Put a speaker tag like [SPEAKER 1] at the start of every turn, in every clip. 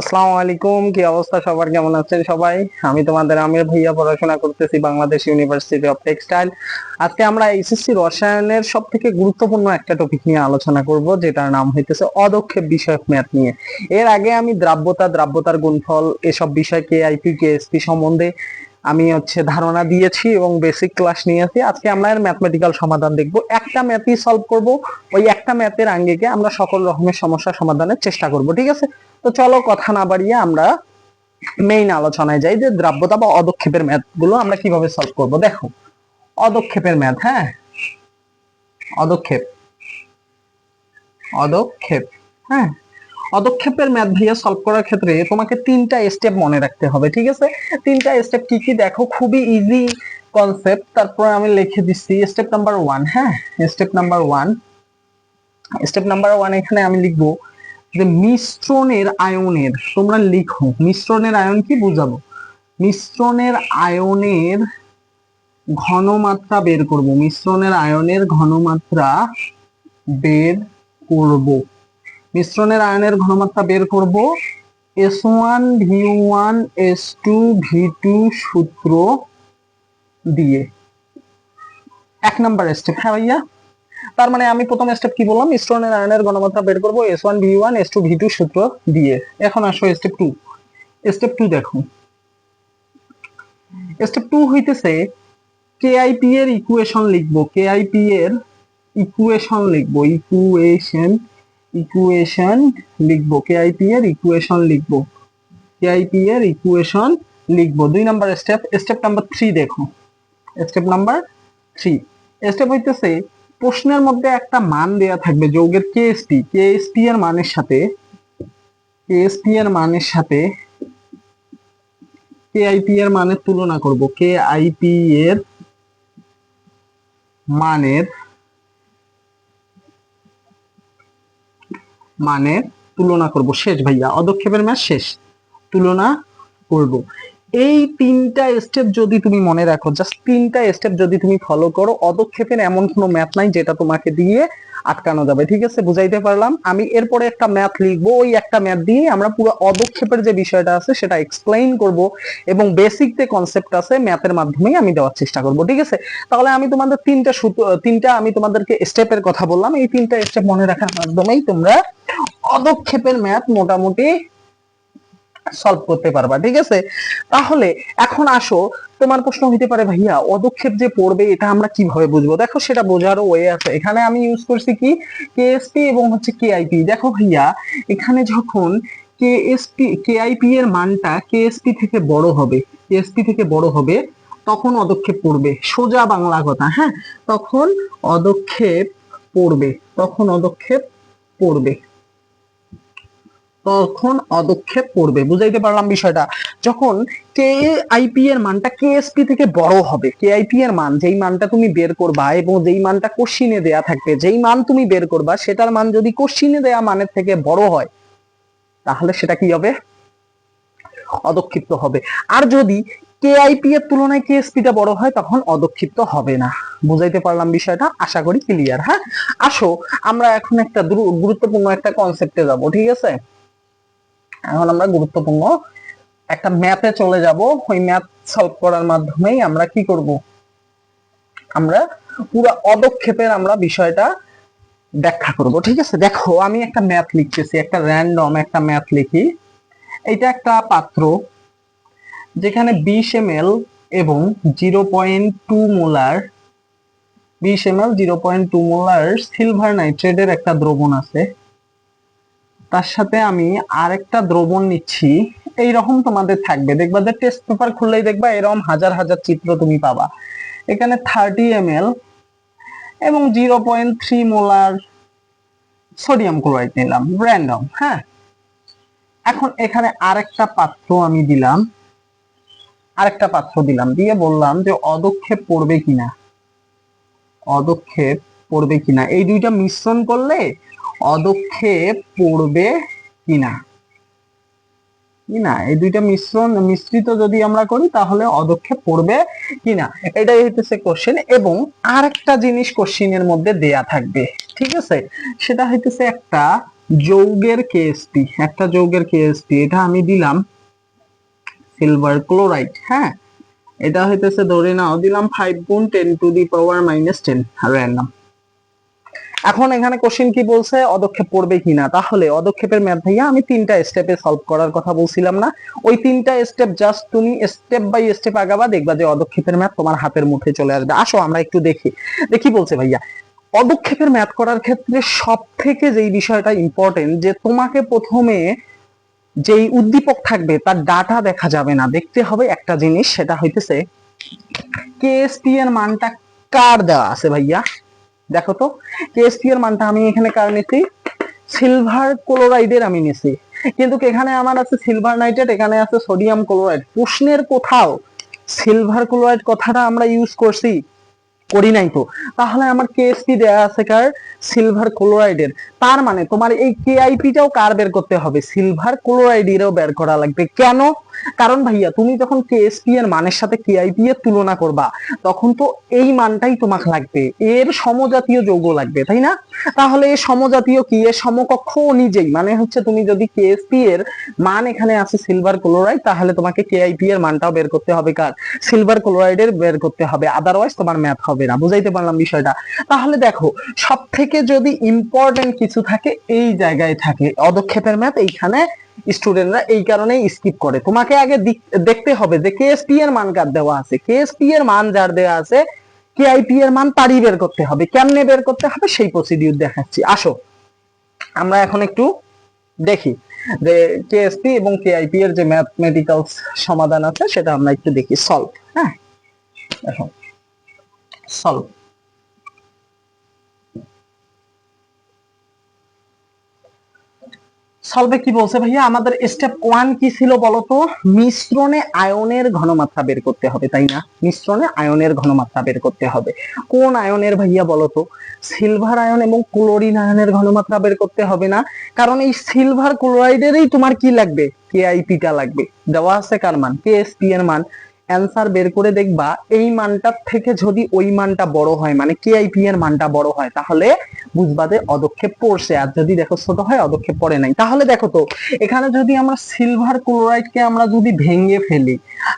[SPEAKER 1] আসসালামু আলাইকুম, কি অবস্থা সবার? কেমন আছেন সবাই? আমি তোমাদের আমির ভাইয়া, পড়াশোনা করতেছি বাংলাদেশ ইউনিভার্সিটি অফ টেক্সটাইল আজকে আমরা এসএসসি রসায়নের সব থেকে গুরুত্বপূর্ণ একটা টপিক নিয়ে আলোচনা করব, যেটার নাম হইতেছে অদক্ষেপ বিষয়ক ম্যাথ নিয়ে। এর আগে আমি দ্রাব্যতা, দ্রাব্যতার গুণফল, এসব বিষয় কে আইপি সম্বন্ধে আমি হচ্ছে ধারণা দিয়েছি এবং বেসিক ক্লাস নিয়েছি। আজকে আমরা এর ম্যাথমেটিক্যাল সমাধান দেখব। একটা ম্যাথই সলভ করব। ওই একটা ম্যাথের আঙ্গিকে আমরা সকল রকমের সমস্যা সমাধানের চেষ্টা করব, ঠিক আছে? তো চলো কথা না বাড়িয়ে আমরা মেইন আলোচনায় যাই যে দ্রাব্যতা বা অদক্ষেপের ম্যাথগুলো আমরা কীভাবে সলভ করব। দেখো, অদক্ষেপের ম্যাথ হ্যাঁ? অদক্ষেপ অদক্ষেপ হ্যাঁ? অদক্ষেপের ম্যাথ ভাইয়া সলভ করার ক্ষেত্রে তোমাকে তিনটা স্টেপ মনে রাখতে হবে, ঠিক আছে? তিনটা স্টেপ কি কি দেখো, খুবই ইজি কনসেপ্ট তারপর আমি লিখে দিচ্ছি স্টেপ নাম্বার ওয়ান হ্যাঁ? Step number one step number one এখানে আমি লিখব যে মিশ্রণের আয়নের, তোমরা লিখো, মিশ্রণের আয়ন কি বুঝাবো? মিশ্রণের আয়নের ঘনমাত্রা বের করব, মিশ্রণের আয়নের ঘনমাত্রা বের করব। মিশ্রণের আয়নের ঘনমাত্রা বের করব। S one V one S two V two সূত্র দিয়ে। এক নাম্বার স্টেপ হ্যাঁ ভাইয়া? তার মানে আমি প্রথম স্টেপ কি বললাম? মিশ্রণের আয়নের ঘনমাত্রা বের করব S one V one S two V two সূত্র দিয়ে। এখন আসো স্টেপ টু স্টেপ টু দেখো। স্টেপ টু হইতেছে কেআইপি এর ইকুয়েশন লিখব। কেআইপি এর ইকুয়েশন লিখব। ইকুয়েশন ইকুয়েশন লিখব কেআইপি এর ইকুয়েশন লিখব কেআইপি এর ইকুয়েশন লিখব। দুই number step step number three দেখো। স্টেপ নাম্বার থ্রি স্টেপ হইতেছে, প্রশ্নের মধ্যে একটা মান দেয়া থাকবে, যৌগের কেএসপি কেএসপি এর মানের সাথে কেএসপি এর মানের সাথে কেআইপি এর মানের তুলনা করব। কেআইপি এর মানের মানের তুলনা করব শেষ ভাইয়া অদক্ষেপের ম্যাচ শেষ তুলনা করব। এই তিনটা স্টেপ যদি তুমি মনে রাখো জাস্ট তিনটা স্টেপ যদি তুমি ফলো করো, অদক্ষেপের এমন কোনো ম্যাথ নাই যেটা তোমাকে দিয়ে আটকানো যাবে, ঠিক আছে? বুঝাইতে পারলাম? আমি এরপরে একটা ম্যাথ লিখব, ওই একটা ম্যাথ দিয়ে আমরা পুরো অদক্ষেপের যে বিষয়টা আছে সেটা এক্সপ্লেইন করব এবং বেসিক যে কনসেপ্ট আছে ম্যাথের মাধ্যমেই আমি দেওয়ার চেষ্টা করব, ঠিক আছে? তাহলে আমি তোমাদের তিনটা তিনটা আমি তোমাদেরকে স্টেপের কথা বললাম, এই তিনটা স্টেপ মনে রাখার মাধ্যমেই তোমরা অদক্ষেপের ম্যাথ মোটামুটি সলভ করতে পারবা, ঠিক আছে? তাহলে এখন আসো, তোমার প্রশ্ন হইতে পারে, ভাইয়া, অদক্ষেপ যে পড়বে, এটা আমরা কীভাবে বুঝব? দেখো, সেটা বোঝারও ওয়ে আছে। এখানে আমি ইউজ করছি কি? কেএসপি এবং হচ্ছে কেআইপি দেখো ভাইয়া, এখানে যখন কেএসপি কেআইপি এর মানটা কেএসপি থেকে বড় হবে কেএসপি থেকে বড় হবে, তখন অদক্ষেপ পড়বে। সোজা বাংলা কথা হ্যাঁ? তখন অদক্ষেপ পড়বে, তখন অদক্ষেপ পড়বে। তখন অদক্ষেপ পড়বে বুঝাইতে পারলাম বিষয়টা। যখন কে আইপি এর মানটা কেএসপি থেকে বড় হবে কে আইপি এর মান, যেই মানটা তুমি বের করবা এবং যেই মানটা কোশ্চিনে দেয়া থাকবে, যেই মান তুমি বের করবা, সেটার মান যদি কোশ্চিনে দেয়া মানের থেকে বড় হয়, তাহলে সেটা কি হবে? অদক্ষিপ্ত হবে। আর যদি কেআইপি এর তুলনায় কেএসপি টা বড় হয়, তখন অদক্ষিপ্ত হবে না। বুঝাইতে পারলাম বিষয়টা? আশা করি ক্লিয়ার হ্যাঁ? আসো, আমরা এখন একটা গুরুত্বপূর্ণ একটা কনসেপ্টে যাব, ঠিক আছে? এখন আমরা গুরুত্বপূর্ণ একটা ম্যাথে চলে যাব। ওই ম্যাথ সলভ করার মাধ্যমেই আমরা কি করব? আমরা পুরো অদক্ষেপের আমরা বিষয়টা ব্যাখ্যা করব। ঠিক আছে? দেখো, আমি একটা ম্যাথ লিখতেছি, একটা র্যান্ডম একটা ম্যাথ লিখি। এটা একটা পাত্র যেখানে বিশ এম এবং জিরো পয়েন্ট টু মোলার, বিশ M L zero point two molar silver নাইট্রেটের একটা দ্রবণ আছে। তার সাথে আমি আরেকটা দ্রবণ নিচ্ছি। এইরকম তোমাদের থাকবে। দেখবা যে টেস্ট পেপার খুললেই দেখবা এরকম হাজার হাজার চিত্র তুমি পাবা। এখানে থার্টি এম এবং zero point three molar sodium chloride নিলাম। র্যান্ডম হ্যাঁ? এখন এখানে আরেকটা পাত্র আমি দিলাম। আরেকটা পাত্র দিলাম। দিয়ে বললাম যে অদক্ষেপ পড়বে কিনা? অদক্ষেপ পড়বে কিনা? এই দুইটা মিশ্রণ করলে অদক্ষেপ পড়বে কিনা? কিনা? এই দুইটা মিশ্রণ, মিশ্রিত যদি আমরা করি, তাহলে অদক্ষেপ পড়বে কিনা? এটাই হইতেছে কোশ্চেন এবং আর একটা জিনিস কোশ্চেনের মধ্যে দেয়া থাকবে। ঠিক আছে? সেটা হইতেছে একটা যৌগের কেএসপি একটা যৌগের কেএসপি এটা আমি দিলাম সিলভার ক্লোরাইড হ্যাঁ? এটা হইতেছে ধরে নাও, দিলাম ফাইভ গুণ ten to the power minus ten random এখন এখানে কোশ্চেন কি বলছে? অদক্ষেপ পড়বে কিনা? তাহলে অদক্ষেপের ম্যাথ ভাইয়া, আমি তিনটা স্টেপে সলভ করার কথা বলছিলাম না। ওই তিনটা স্টেপ জাস্ট তুমি স্টেপ বাই স্টেপ আগাবা, দেখবা যে অদক্ষেপের ম্যাথ তোমার হাতের মুঠে চলে আসবে। আসো, আমরা একটু দেখি। দেখি বলছে ভাইয়া পদক্ষেপের ম্যাথ করার ক্ষেত্রে সব থেকে যেই বিষয়টা ইম্পর্টেন্ট যে তোমাকে প্রথমে যেই উদ্দীপক থাকবে, তার ডাটা দেখা যাবে না। দেখতে হবে একটা জিনিস, সেটা হইতেছে কেএসপি এর মানটা কার দেওয়া আছে ভাইয়া? দেখো তো কেএসপি এর মানটা আমি এখানে কার নিছি? সিলভার ক্লোরাইডের আমি নিছি। কিন্তু এখানে আমার আছে সিলভার নাইট্রেট এখানে আছে সোডিয়াম ক্লোরাইড প্রশ্নের কোথাও সিলভার ক্লোরাইড কথাটা আমরা ইউজ করছি, করি নাই তো। তাহলে আমার কেএসপি দেয়া আছে কার? সিলভার ক্লোরাইডের তার মানে তোমার এই কেআইপিটাও কার বের করতে হবে? সিলভার ক্লোরাইডেরও বের করা লাগবে। কেন? কারণ ভাইয়া, তুমি যখন কেএসপি এর মানের সাথে কেআইপি এর তুলনা করবা, তখন তো এই মানটাই তোমাকে লাগবে। এর সমজাতীয় যৌগ লাগবে, তাই না? তাহলে এই সমজাতীয় কি? এর সমকক্ষ নিজেই মানে হচ্ছে তুমি যদি কেএসপি এর মান এখানে আছে সিলভার ক্লোরাইড তাহলে তোমাকে কেআইপি এর মানটাও বের করতে হবে কার? সিলভার ক্লোরাইডের বের করতে হবে। আদারওয়াইজ তোমার ম্যাথ হবে না। বুঝাইতে পারলাম বিষয়টা? তাহলে দেখো সব থেকে যদি ইম্পর্টেন্ট কিছু থাকে, এই জায়গায় থাকে। অদক্ষেপের ম্যাথ এইখানে স্টুডেন্টরা এই কারণেই স্কিপ করে। তোমাকে আগে দেখতে হবে যে কেএসপি এর মান কার দেওয়া আছে। কেএসপি এর মান যার দেওয়া আছে কেআইপি এর মান তারই বের করতে হবে। কেমনে বের করতে হবে? সেই প্রসিডিউর দেখাচ্ছি। আসো। আমরা এখন একটু দেখি যে কেএসপি এবং কেআইপি এর যে ম্যাথমেটিক্যাল সমাধান আছে, সেটা আমরা একটু দেখি। সলভ হ্যাঁ? দেখো। সলভ সলভে কি বলছে ভাইয়া? আমাদের স্টেপ ওয়ান কি ছিল বলতো? মিশ্রণে আয়নের ঘনমাত্রা বের করতে হবে, তাই না? মিশ্রণে আয়নের ঘনমাত্রা বের করতে হবে। কোন আয়নের ভাইয়া বলতো? সিলভার আয়ন এবং ক্লোরিন আয়নের ঘনমাত্রা বের করতে হবে না। কারণ এই সিলভার ক্লোরাইডেরই তোমার কি লাগবে? কেআইপিটা লাগবে। দেওয়া আছে কার মান? কেএসপি এর মান। অ্যান্সার বের করে দেখবা, এই মানটার থেকে যদি ওই মানটা বড় হয় মানে কেআইপি এর মানটা বড় হয়, তাহলে বুঝবা যে অদক্ষেপ পড়ছে আর যদি দেখো ছোট হয়, অদক্ষেপ পড়ে নাই। তাহলে দেখো তো, এখানে যদি আমরা সিলভার ক্লোরাইডকে আমরা যদি ভেঙে ফেলি,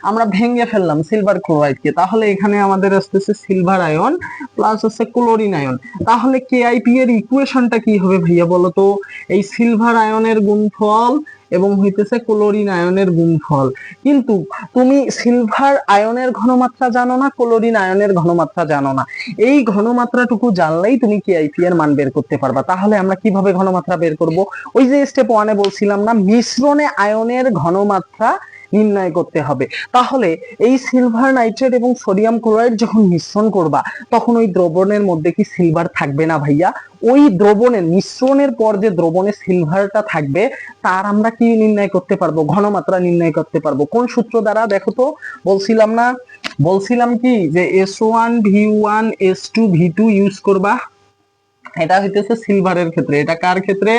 [SPEAKER 1] আমরা ভেঙে ফেললাম সিলভার ক্লোরাইডকে তাহলে এখানে আমাদের আসতেছে সিলভার আয়ন প্লাস হচ্ছে ক্লোরিন আয়ন তাহলে কেআইপি এর ইকুয়েশনটা কি হবে ভাইয়া বলো তো? এই সিলভার আয়নের গুণফল এবং হইতেছে ক্লোরিন আয়নের গুণফল। কিন্তু তুমি সিলভার আয়নের ঘনমাত্রা জানো না ক্লোরিন আয়নের ঘনমাত্রা জানো না। এই ঘনমাত্রাটুকু জানলেই তুমি কেআইপি এর মান বের করতে পারবা। তাহলে আমরা কীভাবে ঘনমাত্রা বের করব? ওই যে স্টেপ ওয়ানে বলছিলাম না, মিশ্রণে আয়নের ঘনমাত্রা নির্ণয় করতে হবে। তাহলে এই সিলভার নাইট্রেট এবং সোডিয়াম ক্লোরাইড যখন মিশ্রণ করবা, তখন ওই দ্রবণের মধ্যে কি সিলভার থাকবে না ভাইয়া? ওই দ্রবণের, মিশ্রণের পর যে দ্রবণে সিলভারটা থাকবে, তার আমরা কি নির্ণয় করতে পারব? ঘনমাত্রা নির্ণয় করতে পারব। কোন সূত্র দ্বারা? দেখো তো, বলছিলাম না, বলছিলাম কি যে S one V one S two V two use করবা। এটা হইতেছে সিলভারের ক্ষেত্রে। এটা কার ক্ষেত্রে?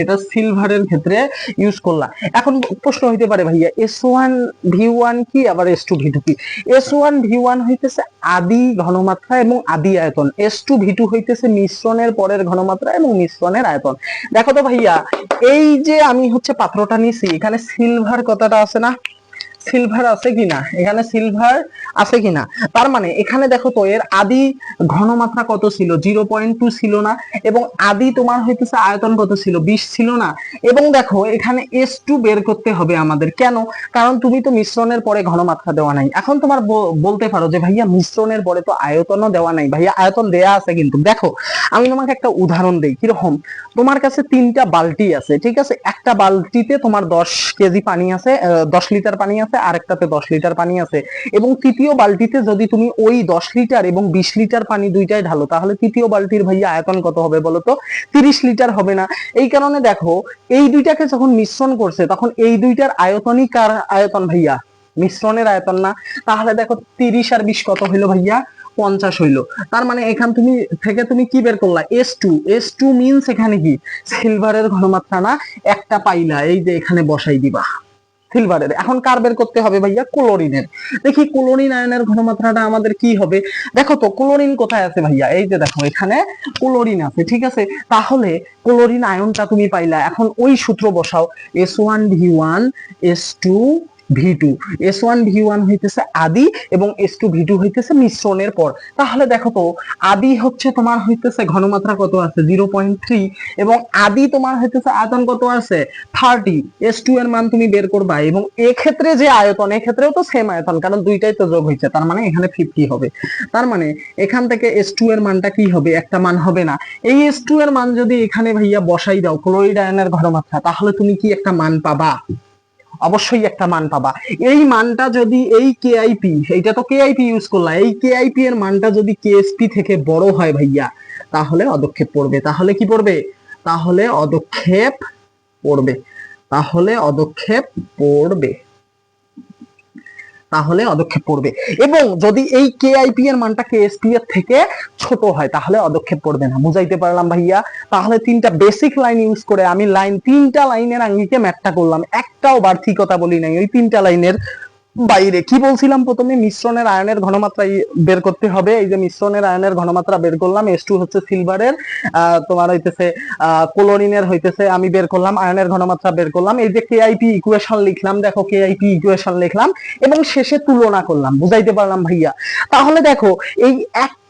[SPEAKER 1] এটা সিলভারের ক্ষেত্রে ইউজ করলাম এখন প্রশ্ন হইতে পারে ভাইয়া এস ওয়ান ভি ওয়ান কি, আবার এস টু ভি টু কি? এস ওয়ান ভি ওয়ান হইতেছে আদি ঘনমাত্রা এবং আদি আয়তন। এস টু ভি টু হইতেছে মিশ্রণের পরের ঘনমাত্রা এবং মিশ্রণের আয়তন। দেখো তো ভাইয়া, এই যে আমি হচ্ছে পাত্রটা নিছি, এখানে সিলভার কথাটা আছে না? সিলভার আছে কিনা? এখানে সিলভার আছে কিনা? তার মানে এখানে দেখো তো, এর আদি ঘনমাত্রা কত ছিল? জিরো পয়েন্ট টু ছিল না, এবং আদি তোমার হইতেছে আয়তন কত ছিল? বিশ ছিল না। এবং দেখো, এখানে এস টু বের করতে হবে আমাদের। কেন? কারণ তুমি তো মিশ্রণের পরে ঘনমাত্রা দেওয়া নাই। এখন তোমার বলতে পারো যে, ভাইয়া, মিশ্রণের পরে তো আয়তনও দেওয়া নাই। ভাইয়া, আয়তন দেয়া আছে কিন্তু। দেখো, আমি তোমাকে একটা উদাহরণ দেই। কীরকম? তোমার কাছে তিনটা বালতি আছে, ঠিক আছে? একটা বালতিতে তোমার দশ কেজি পানি আছে দশ লিটার পানি আছে আর একটাতে দশ লিটার পানি আছে। এবং তৃতীয় বালতিতে যদি তুমি ওই দশ লিটার এবং বিশ লিটার পানি দুইটাই ঢালো, তাহলে তৃতীয় বালতির ভাইয়া আয়তন কত হবে বলো তো? তিরিশ লিটার হবে না। এই কারণে দেখো, এই দুইটাকে যখন মিশ্রণ করছে, তখন এই দুইটার আয়তনই কার আয়তন ভাইয়া? মিশ্রণের আয়তন না। তাহলে দেখো, তিরিশ আর বিশ কত হইল ভাইয়া? পঞ্চাশ হইল। তার মানে এখান তুমি, থেকে তুমি কি বের করলা? S two S two means এখানে কি? সিলভারের ঘনমাত্রা না? একটা পাইলা, এই যে এখানে বসাই দিবা। সিলভারের এখন কার বের করতে হবে ভাইয়া? ক্লোরিনের দেখি ক্লোরিন আয়নের ঘনমাত্রাটা আমাদের কি হবে? দেখো তো ক্লোরিন কোথায় আছে ভাইয়া? এই যে দেখো, এখানে ক্লোরিন আছে, ঠিক আছে? তাহলে ক্লোরিন আয়নটা তুমি পাইলা। এখন ওই সূত্র বসাও। S one V one S two V two S one V one হইতেছে আদি এবং এস টু ভি টু হইতেছে মিশ্রণের পর। তাহলে দেখো তো, আদি হচ্ছে তোমার হইতেছে ঘনমাত্রা কত আছে? জিরো পয়েন্ট থ্রি এবং আদি তোমার হইতেছে আয়তন কত আছে? থার্টি এস টু এর মান তুমি বের করবা এবং এক্ষেত্রে যে আয়তন, এক্ষেত্রেও তো সেম আয়তন, কারণ দুইটাই তো যোগ হয়েছে তার মানে এখানে ফিফটি হবে। তার মানে এখান থেকে এস টু এর মানটা কি হবে? একটা মান হবে না। এই এস টু এর মান যদি এখানে ভাইয়া বসাই দাও ক্লোরিড আয়নের ঘনমাত্রা, তাহলে তুমি কি একটা মান পাবা? অবশ্যই একটা মান পাবা। এই মানটা যদি এই কেআইপি এইটা তো কেআইপি ইউজ করলাম এই কেআইপি এর মানটা যদি কেএসপি থেকে বড় হয় ভাইয়া, তাহলে অদক্ষেপ পড়বে। তাহলে কি পড়বে? তাহলে অদক্ষেপ পড়বে। তাহলে অদক্ষেপ পড়বে। তাহলে অদক্ষেপ পড়বে এবং যদি এই কেআইপি এর মানটা কেএসপি এর থেকে ছোট হয়, তাহলে অদক্ষেপ পড়বে না। বুঝাইতে পারলাম ভাইয়া? তাহলে তিনটা বেসিক লাইন ইউজ করে আমি লাইন তিনটা লাইনের আঙ্গিকে ম্যাথটা করলাম। একটাও বার্থিকতা বলি নাই। ওই তিনটা লাইনের বাইরে। কি বলছিলাম প্রথমে? মিশ্রণের আয়নের ঘনমাত্রা বের করতে হবে। এই যে মিশ্রণের আয়নের ঘনমাত্রা বের করলাম এস টু হচ্ছে সিলভারের তোমার হইতেছে ক্লোরিনের হইতেছে, আমি বের করলাম, আয়নের ঘনমাত্রা বের করলাম। এই যে কে কেআইপি ইকুয়েশন লিখলাম, দেখো কে কেআইপি ইকুয়েশন লিখলাম, এবং শেষে তুলনা করলাম, বুঝাইতে পারলাম ভাইয়া। তাহলে দেখো, এই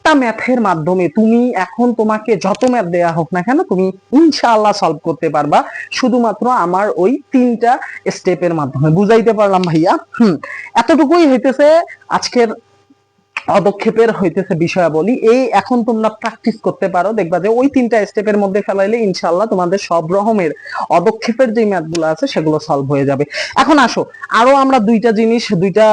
[SPEAKER 1] একটা ম্যাথের মাধ্যমে তুমি এখন তোমাকে যত ম্যাথ দেয়া হোক না কেন তুমি ইনশাআল্লাহ সলভ করতে পারবা। শুধুমাত্র আমার ওই তিনটা স্টেপের মাধ্যমে। বুঝাইতে পারলাম ভাইয়া? হুম। এতটুকুই হইতেছে আজকের পদক্ষেপের হইতেছে বিষয়াবলী। এই এখন তোমরা প্র্যাকটিস করতে পারো। দেখবা যে ওই তিনটা স্টেপের মধ্যে ফেলাইলে ইনশাআল্লাহ তোমাদের সব রকমের পদক্ষেপের যে ম্যাথগুলো আছে সেগুলো সলভ হয়ে যাবে। এখন আসো, আরও আমরা দুইটা জিনিস, দুইটা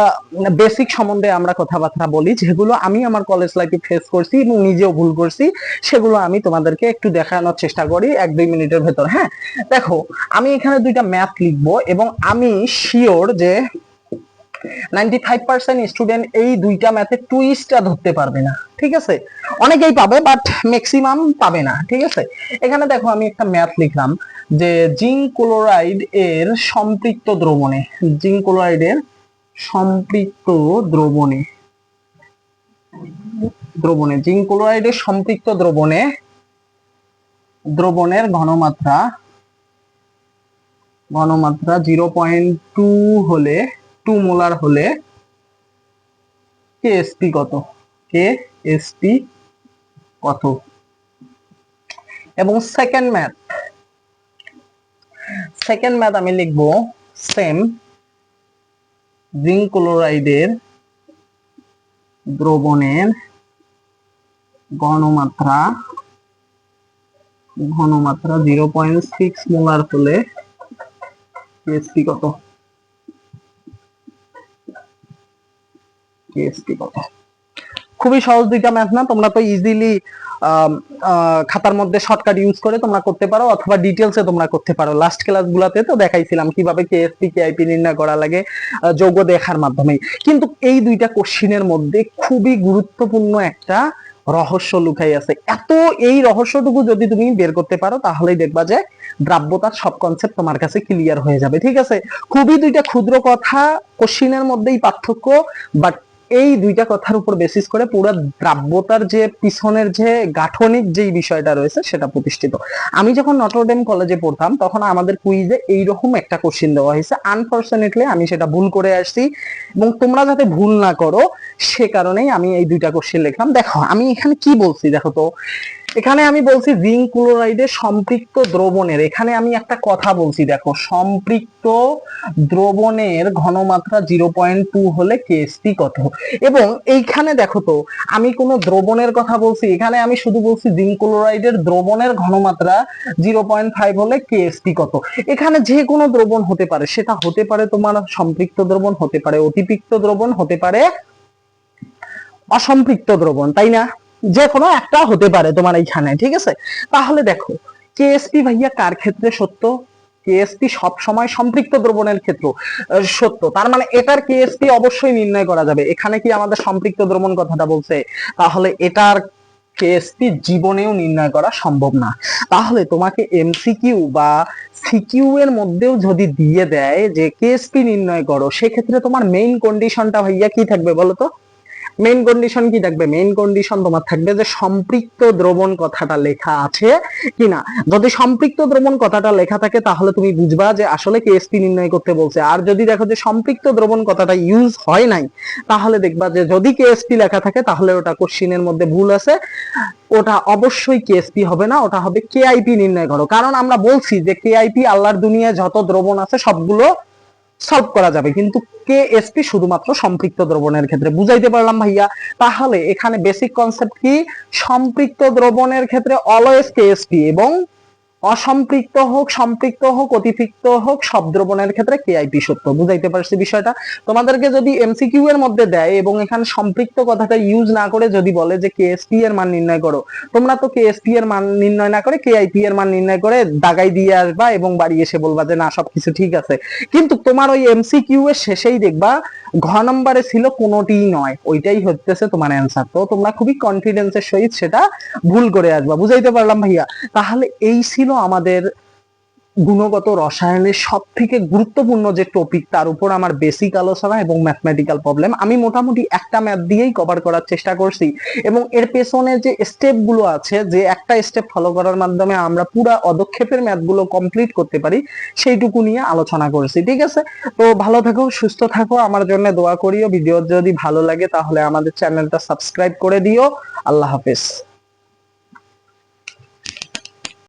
[SPEAKER 1] বেসিক সম্বন্ধে আমরা কথাবার্তা বলি, যেগুলো আমি আমার কলেজ লাইফে ফেস করছি এবং নিজেও ভুল করছি, সেগুলো আমি তোমাদেরকে একটু দেখানোর চেষ্টা করি এক দুই মিনিটের ভেতর হ্যাঁ? দেখো, আমি এখানে দুইটা ম্যাথ লিখব এবং আমি শিওর যে নাইনটি ফাইভ পার্সেন্ট স্টুডেন্ট এই দুইটা ম্যাথে টুইস্টটা ধরতে পারবে না, ঠিক আছে? অনেকেই পাবে বাট ম্যাক্সিমাম পাবে না, ঠিক আছে? এখানে দেখো আমি একটা ম্যাথ লিখলাম যে জিঙ্ক ক্লোরাইড এর সম্পৃক্ত দ্রবণে, জিঙ্ক ক্লোরাইডের সম্পৃক্ত দ্রবণে দ্রবণে, জিঙ্ক ক্লোরাইডের সম্পৃক্ত দ্রবণে দ্রবণের ঘনমাত্রা ঘনমাত্রা জিরো পয়েন্ট টু হলে টু মোলার হলে কেএসপি কত? কে এসপি কত? এবং সেকেন্ড ম্যাথ সেকেন্ড ম্যাথ আমি লিখব সেম জিঙ্ক ক্লোরাইডের দ্রবণের ঘনমাত্রা ঘনমাত্রা জিরো পয়েন্ট সিক্স মোলার হলে কেএসপি কত? কেএসপি কত খুবই সহজ দুইটা ম্যাথ না তোমরা তো ইজিলি খাতার মধ্যে শর্টকাট ইউজ করে তোমরা করতে পারো অথবা ডিটেলসে তোমরা করতে পারো। লাস্ট ক্লাস গুলাতে তো দেখাইছিলাম কীভাবে কেএসপি কেআইপি নির্ণয় করা লাগে আহ, যৌগ দেখার মাধ্যমে কিন্তু এই দুইটা কোশ্চিনের মধ্যে খুবই গুরুত্বপূর্ণ একটা রহস্য লুকাই আছে। এত এই রহস্যটুকু যদি তুমি বের করতে পারো তাহলেই দেখবা যে দ্রাব্যতার সব কনসেপ্ট তোমার কাছে ক্লিয়ার হয়ে যাবে ঠিক আছে? খুবই দুইটা ক্ষুদ্র কথা কোশ্চিনের মধ্যেই পার্থক্য বাট এই দুইটা কথার উপর বেসিস করে পুরো দ্রাব্যতার যে পিছনের যে গাঠনিক যেই বিষয়টা রয়েছে সেটা প্রতিষ্ঠিত। আমি যখন নটরডেম কলেজে পড়তাম, তখন আমাদের কুইজে এইরকম একটা কোশ্চিন দেওয়া হয়েছে। আনফর্চুনেটলি আমি সেটা ভুল করে আসছি এবং তোমরা যাতে ভুল না করো, সে কারণেই আমি এই দুইটা কোশ্চিন লিখলাম। দেখো, আমি এখানে কি বলছি দেখো তো? এখানে আমি বলছি জিঙ্ক ক্লোরাইডের সম্পৃক্ত দ্রবণের, এখানে আমি একটা কথা বলছি, দেখো, সম্পৃক্ত দ্রবণের ঘনমাত্রা জিরো পয়েন্ট টু হলে কেএসপি কত? এবং এইখানে দেখো তো, আমি কোনো দ্রবণের কথা বলছি, এখানে আমি শুধু বলছি জিঙ্ক ক্লোরাইডের দ্রবণের ঘনমাত্রা জিরো পয়েন্ট ফাইভ হলে কেএসপি কত? এখানে যে কোনো দ্রবণ হতে পারে, সেটা হতে পারে তোমার সম্পৃক্ত দ্রবণ, হতে পারে অতিপিক্ত দ্রবণ, হতে পারে অসম্পৃক্ত দ্রবণ, তাই না? যে কোনো একটা হতে পারে তোমার এইখানে, ঠিক আছে? তাহলে দেখো কেএসপি ভাইয়া কার ক্ষেত্রে সত্য? কেএসপি সব সময় সম্পৃক্ত দ্রবণের ক্ষেত্র সত্য। তার মানে এটার কেএসপি অবশ্যই নির্ণয় করা যাবে। এখানে কি আমাদের সম্পৃক্ত দ্রবণ কথাটা বলছে? তাহলে এটার কেএসপি জীবনেও নির্ণয় করা সম্ভব না। তাহলে তোমাকে এমসিকিউ বা সিকিউ এর মধ্যেও যদি দিয়ে দেয় যে কেএসপি নির্ণয় করো, সেক্ষেত্রে তোমার মেইন কন্ডিশনটা ভাইয়া কি থাকবে বলো তো মেইন কন্ডিশন কি থাকবে মেইন কন্ডিশন তোমার থাকবে যে সম্পৃক্ত দ্রবণ কথাটা লেখা আছে কিনা। যদি সম্পৃক্ত দ্রবণ কথাটা লেখা থাকে, তাহলে তুমি বুঝবা যে আসলে কেএসপি নির্ণয় করতে বলছে। আর যদি দেখো যে সম্পৃক্ত দ্রবণ কথাটা ইউজ হয় নাই, তাহলে দেখবা যে যদি কেএসপি লেখা থাকে, তাহলে ওটা কোশ্চিনের মধ্যে ভুল আছে। ওটা অবশ্যই কেএসপি হবে না, ওটা হবে কেআইপি নির্ণয় করো। কারণ আমরা বলছি যে কেআইপি আল্লাহর দুনিয়ায় যত দ্রবণ আছে, সবগুলো সলভ করা যাবে। কিন্তু কেএসপি শুধুমাত্র সম্পৃক্ত দ্রবণের ক্ষেত্রে। বুঝাইতে পারলাম ভাইয়া? তাহলে এখানে বেসিক কনসেপ্ট কি? সম্পৃক্ত দ্রবণের ক্ষেত্রে অলওয়েজ কেএসপি এবং অসম্পৃক্ত হোক, সম্পৃক্ত হোক, অতিপৃক্ত হোক, সব দ্রবণের ক্ষেত্রে কেআইপি সত্য। বুঝাইতে পারছি বিষয়টা? তোমাদেরকে যদি এমসিকিউ এর মধ্যে দেয় এবং এখানে সম্পৃক্ত কথাটা ইউজ না করে যদি বলে যে কেএসপি এর মান নির্ণয় করো, তোমরা তো কেএসপি এর মান নির্ণয় না করে কেআইপি এর মান নির্ণয় করে দাগাই দিয়ে আসবা এবং বাড়ি এসে বলবা যে না, সবকিছু ঠিক আছে। কিন্তু তোমার ওই এমসিকিউ এর শেষেই দেখবা ঘ নম্বরে ছিল কোনোটিই নয়, ওইটাই হচ্ছে তোমার অ্যান্সার তো তোমরা খুবই কনফিডেন্সের সহিত সেটা ভুল করে আসবা, বুঝাইতে পারলাম ভাইয়া? তাহলে এই ছিল আমাদের গুণগত রসায়নের সব থেকে গুরুত্বপূর্ণ যে টপিক তার উপর আমার বেসিক আলোচনা এবং ম্যাথমেটিক্যাল প্রবলেম আমি মোটামুটি একটা ম্যাথ দিয়েই কভার করার চেষ্টা করছি। এবং এর পেছনে যে স্টেপগুলো আছে, যে একটা স্টেপ ফলো করার মাধ্যমে আমরা পুরো অদক্ষেপের ম্যাথগুলো কমপ্লিট করতে পারি, সেইটুকু নিয়ে আলোচনা করছি, ঠিক আছে? তো ভালো থাকো, সুস্থ থাকো, আমার জন্য দোয়া করিও। ভিডিও যদি ভালো লাগে, তাহলে আমাদের চ্যানেলটা সাবস্ক্রাইব করে দিও। আল্লাহ হাফেজ।